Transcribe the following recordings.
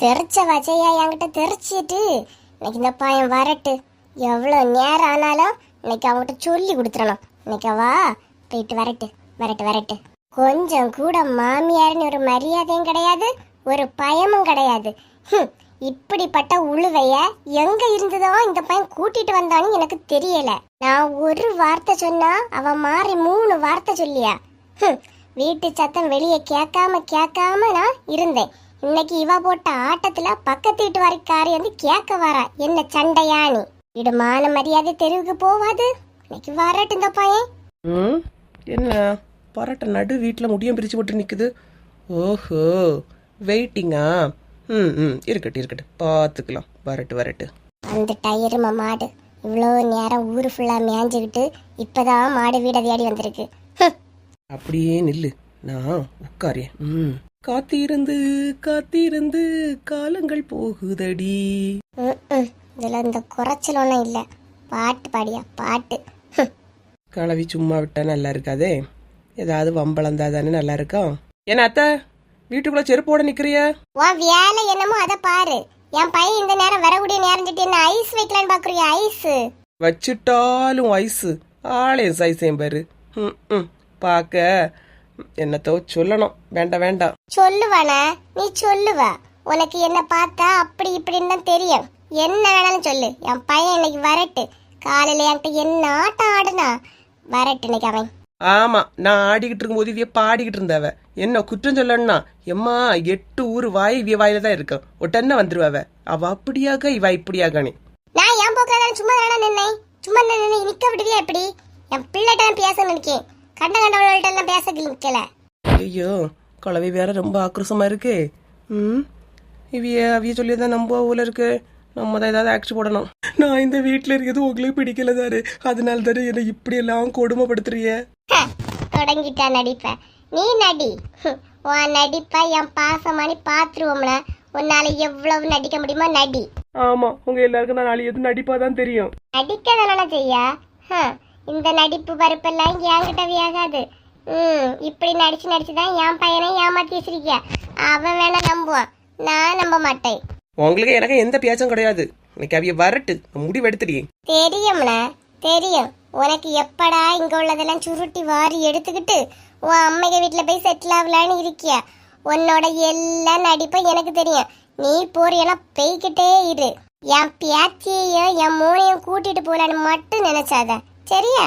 தெரிச்ச வச்சையா என்கிட்ட தெரிச்சிட்டு இன்னைக்கு இந்த பையன் வரட்டு. எவ்வளோ நேரம் ஆனாலும் இன்னைக்கு அவங்ககிட்ட சொல்லி கொடுத்துடணும். இன்னைக்கு வா போயிட்டு வரட்டு வரட்டு வரட்டு. கொஞ்சம் கூட மாமியார்னு ஒரு மரியாதையும் கிடையாது ஒரு பயமும் கிடையாது. ஹம், இப்படிப்பட்ட உழுவைய எங்க இருந்ததோ இந்த பையன் கூட்டிட்டு வந்தான்னு எனக்கு தெரியல. நான் ஒரு வார்த்தை சொன்னா அவன் மாறி மூணு வார்த்தை சொல்லியா? வீட்டு சத்தம் வெளியே கேட்காம கேட்காம நான் இருந்தேன். இன்னைக்கு இவ போட்ட ஆட்டத்துல பக்கத்து வீட்டு வரைக்காரி வந்து கேட்க வரா என்ன சண்டையானி இது மான மரியாதை தெருவுக்கு போவாது. இன்னைக்கு வரட்டு இந்த பையன். ம்? என்ன? பரட்டை நடு வீட்டில் முடியும் பிரித்து போட்டு நிற்குது ஓஹோ வெயிட்டிங்கா? ம் ம் இருக்கட்டும் இருக்கட்டும். பார்த்துக்கலாம் வரட்டு வரட்டு. அந்த டயருமா மாடு. இவ்வளோ நேரம் ஊரு ஃபுல்லா மேய்ஞ்சுக்கிட்டு இப்பதான் மாடு வீட தேடி வந்திருக்கு. அப்படியே நில்லு. நான் உட்காரேன். ம். காத்திருந்து காத்திருந்து காலங்கள் போகுதடி. இதுல இந்த குறைச்சல் ஒன்றும் இல்லை. பாட்டு பாடியா பாட்டு. கிளவி சும்மா விட்டா நல்லா இருக்காதே? ஏதாவது வம்பளந்தா தானே நல்லா இருக்கும் என்ன அத்தை வீட்டுக்குள்ள செருப்போட நிக்கிறிய? உன் வேலை என்னமோ அதை பாரு. என் பையன் இந்த நேரம் வரக்கூடிய நேரம் சிட்டி என்ன ஐஸ் வைக்கலான்னு பாக்குறியா ஐஸ்? வச்சுட்டாலும் வயசு ஆளே சைஸையும் பாரு. ம் ம். பார்க்க. என்னத்தோ சொல்லணும். வேண்டாம் வேண்டாம். சொல்லுவானே நீ சொல்லுவ. உனக்கு என்ன பார்த்தா அப்படி இப்படின்னு தான் தெரியும். என்ன வேணாலும் சொல்லு. என் பையன் இன்னைக்கு வரட்டு. காலையில என்கிட்ட என்ன ஆட்டம் ஆடுனா? வரட்டு இன்னைக்கு அவன். ஆமா நான் ஆடிக்கிட்டு இருக்கும்போது இவிய பாடிக்கிட்டு இருந்தவ. என்ன குற்றம் சொல்லணும்னா எம்மா எட்டு ஊர் வாய் இவிய வாயில தான் இருக்கும் ஒட்டன்ன வந்துருவவ. அவ அப்படியாக இவ இப்படியாகனே நான் என் போக்கில் சும்மா தானே நின்னேன்? சும்மா நின்று நிக்க விடுவியா எப்படி? என் பிள்ளைகிட்ட பேச நினைக்கேன். கண்ட கண்டவர்கள்ட்ட எல்லாம் பேச நிக்கல ஐயோ குழவி வேற ரொம்ப ஆக்ரோஷமா இருக்கு. ம்? இவிய அவிய சொல்லியதான் நம்ம ஊர்ல இருக்கு நம்ம தான் ஏதாவது ஆக்ஷன் போடணும். நான் இந்த வீட்டில் இருக்கிறது உங்களுக்கு பிடிக்கல தாரு. அதனால தானே என்னை இப்படி எல்லாம் கொடுமைப்படுத்துறிய தொடங்கிட்டா நடிப்ப. நீ நடி. உன் நடிப்ப என் பாசமானி பாத்துருவோம்ல உன்னால எவ்வளவு நடிக்க முடியுமோ நடி. ஆமா உங்க எல்லாருக்கும் நான் நாளைக்கு எது நடிப்பா தான் தெரியும். நடிக்க தானே செய்யா? இந்த நடிப்பு பருப்பெல்லாம் என்கிட்ட வியாகாது. ம் இப்படி நடிச்சு நடிச்சு தான் என் பையனை ஏமாத்தி வச்சிருக்கிய அவன் வேணா நம்புவான். நான் நம்ப மாட்டேன். உங்களுக்கு எனக்கு எந்த பேச்சும் கிடையாது. இன்னைக்கு அவிய வரட்டு. முடிவு எடுத்துடியே தெரியும்ல தெரியும். உனக்கு எப்படா இங்க உள்ளதெல்லாம் சுருட்டி வாரி எடுத்துக்கிட்டு உன் அம்மைங்க வீட்டுல போய் செட்டில் ஆகலான்னு இருக்கிய? உன்னோட எல்லா நடிப்பும் எனக்கு தெரியும். நீ போறியெல்லாம் பெய்கிட்டே இரு. என் பேத்தியையும் என் மூணையும் கூட்டிட்டு போலான்னு மட்டும் நினைச்சாத. சரியா?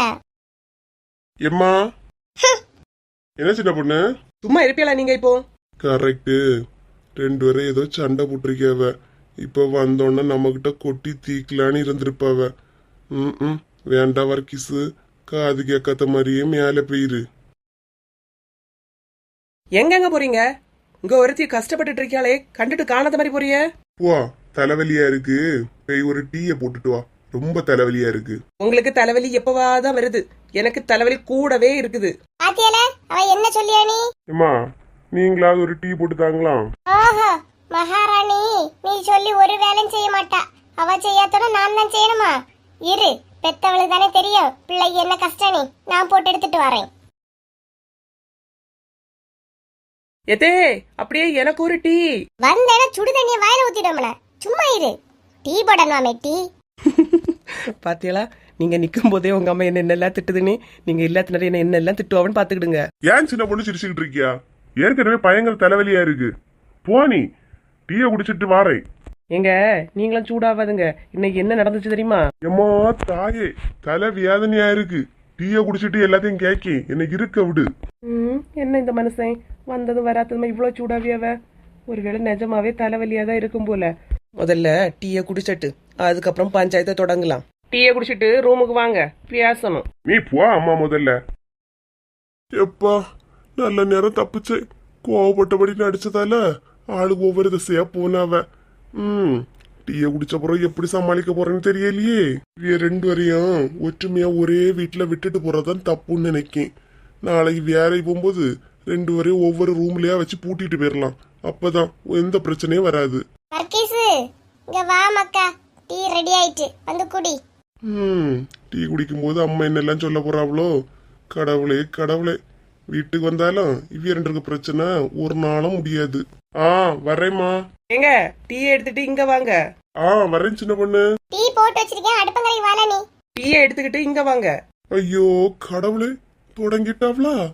எம்மா? என்ன சின்ன பொண்ணு? சும்மா இருப்பியலா நீங்க இப்போ? கரெக்டு ரெண்டு பேரும் ஏதோ சண்டை போட்டிருக்கியாவ இப்ப வந்தோடனே நம்மகிட்ட கொட்டி தீக்கலான்னு இருந்திருப்பாவ. ம் ம். வேண்டா வர்க்கீஸு காது கேட்காத மாதிரியே மேலே போயிரு. எங்கெங்க போறீங்க? இங்க ஒருத்தி கஷ்டப்பட்டுட்டு இருக்கியாளே கண்டுட்டு காணாத மாதிரி போறிய. போ தலைவலியா இருக்கு. போய் ஒரு டீயை போட்டுட்டு வா. ரொம்ப தலைவலியா இருக்கு. உங்களுக்கு தலைவலி எப்பவாதான் வருது? எனக்கு தலைவலி கூடவே இருக்குது. பாத்தியால அவ என்ன சொல்லியா நீ? எம்மா நீங்களாவது ஒரு டீ போட்டு தாங்களாம் ஓஹோ மகாராணி நீ சொல்லி ஒரு வேலையும் செய்ய மாட்டா. அவ செய்யாதோட நான் தான் செய்யணுமா? இரு பெத்தவளுக்கு தானே தெரியும். பிள்ளை என்ன கஷ்டம் நீ? நான் போட்டு எடுத்துட்டு வரேன். எதே அப்படியே எனக்கு ஒரு டீ. வந்தேன்னா சுடு தண்ணிய வாயில ஊத்திடும்ல சும்மா இரு. டீ போடணுமாமே டீ? பாத்தியலா நீங்க நிக்கும் போதே உங்க அம்மா என்ன என்னெல்லாம் திட்டுதுன்னு நீங்க இல்லாத என்ன என்னெல்லாம் திட்டுவான்னு பாத்துக்கிடுங்க. ஏன் சின்ன பொண்ணு சிரிச்சுக்கிட்டு இருக்கியா? ஏற்கனவே பயங்கர தலைவலியா இருக்கு. போ நீ. டீயை குடிச்சிட்டு வாரேன் ஏங்க நீங்களும் சூடாவாதுங்க. இன்னைக்கு என்ன நடந்துச்சு தெரியுமா? எம்மா தாயே தலை வேதனையா இருக்கு. டீயை குடிச்சிட்டு எல்லாத்தையும் கேக்கி என்னை இருக்க விடு. ம், என்ன இந்த மனுஷன்? வந்ததும் வராததுமா இவ்வளோ சூடாவியாவ ஒருவேளை நிஜமாவே தலைவலியா தான் இருக்கும் போல. முதல்ல டீயை குடிச்சிட்டு அதுக்கப்புறம் பஞ்சாயத்தை தொடங்கலாம். டீயை குடிச்சிட்டு ரூமுக்கு வாங்க பேசணும். நீ போ அம்மா முதல்ல. எப்பா நல்ல நேரம் தப்பிச்சு. கோவப்பட்டபடி நடிச்சதால ஆளுக்கு ஒவ்வொரு திசையா போனாவ ம் டீயை குடிச்ச பிறகு எப்படி சமாளிக்க போறேன்னு தெரியலையே. இவ ரெண்டு வரையும் ஒற்றுமையா ஒரே வீட்டுல விட்டுட்டு போறதுதான் தப்புன்னு நினைக்கேன். நாளைக்கு வேலை போகும்போது ரெண்டு வரையும் ஒவ்வொரு ரூம்லயா வச்சு பூட்டிட்டு போயிடலாம் அப்பதான் எந்த பிரச்சனையும் வராது. இங்க வா மக்கா டீ ரெடி ஆயிட்டு வந்து குடி. ம். டீ குடிக்கும்போது அம்மா என்னெல்லாம் சொல்ல போறாவளோ? கடவுளே கடவுளே. வீட்டுக்கு வந்தாலும் இவ்விய ரெண்டுக்கு பிரச்சனை. ஒரு நாளும் முடியாது. ஆ வரேம்மா. ஏங்க டீ எடுத்துட்டு இங்க வாங்க. ஆ வரேன் சின்ன பொண்ணு. டீ போட்டு வச்சிருக்கேன். அடுப்பங்கரை வாழ நீ. டீயை எடுத்துக்கிட்டு இங்க வாங்க. ஐயோ கடவுளே. தொடங்கிட்டாவ்ளா?